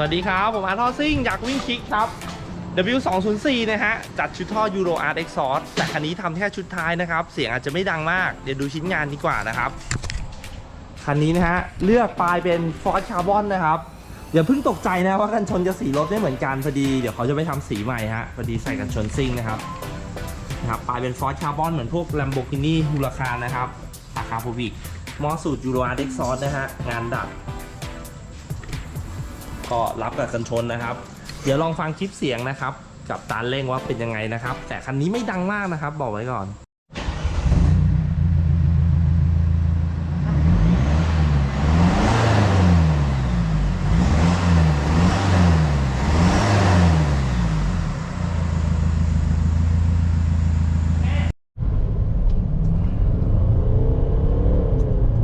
วัสดีครับ ผมอาร์ทอซิ่งอยากวิ่งคิกครับ W204 นะฮะ จัดชุดท่อ Euro Art Exhaust แต่คันนี้ทำแค่ชุดท้ายนะครับ เสียงอาจจะไม่ดังมาก เดี๋ยวดูชิ้นงานดีกว่านะครับ คันนี้นะฮะ เลือกปลายเป็นฟอร์ c คาร์บอนนะครับอย่าเพิ่งตกใจนะว่ากันชนกับสีรถไม่เหมือนกันพอดี เดี๋ยวเขาจะไปทำสีใหม่ฮะพอดีใส่กันชนซิ่งนะครับนะครับปลายเป็นฟอร์ c คาร์บอนเหมือนพวก Lamborghini Huracan นะครับอาคาโพวิกมอสูตร Euro Art Exhaust นะฮะงานดัด ก็รับกับกันชนนะครับ เดี๋ยวลองฟังคลิปเสียงนะครับ กับตานเร่งว่าเป็นยังไงนะครับ แต่คันนี้ไม่ดังมากนะครับ บอกไว้ก่อน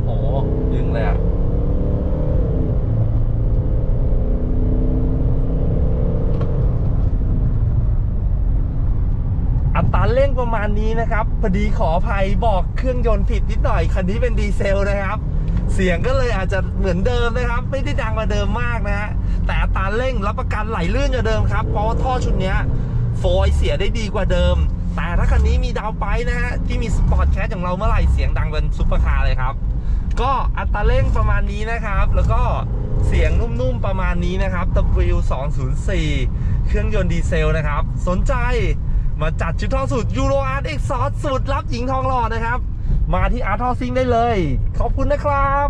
โอ้โหดึงเลยอะ อัตราเร่งประมาณนี้นะครับพอดีขออภัยบอกเครื่องยนต์ผิดนิดหน่อยคันนี้เป็นดีเซลนะครับ เสียงก็เลยอาจจะเหมือนเดิมนะครับ ไม่ได้ดังกว่าเดิมมากนะฮะแต่อัตราเร่งรับประกันไหลลื่นกว่าเดิมครับเพราะท่อชุดเนี้ยโฟยเสียได้ดีกว่าเดิม แต่ถ้าคันนี้มีดาวไปนะฮะที่มีสปอร์ตแคสอย่างเราเมื่อไหร่เสียงดังเป็นซุปเปอร์คาร์เลยครับ ก็อัตราเร่งประมาณนี้นะครับ แล้วก็เสียงนุ่มๆประมาณนี้นะครับ W204 เครื่องยนต์ดีเซลนะครับ สนใจ มาจัดชุดท่อสูตรยูโรอาร์ตเอ็กซอสูตรรับหญิงทองหล่อนะครับ มาที่อาร์ท่อซิงได้เลย ขอบคุณนะครับ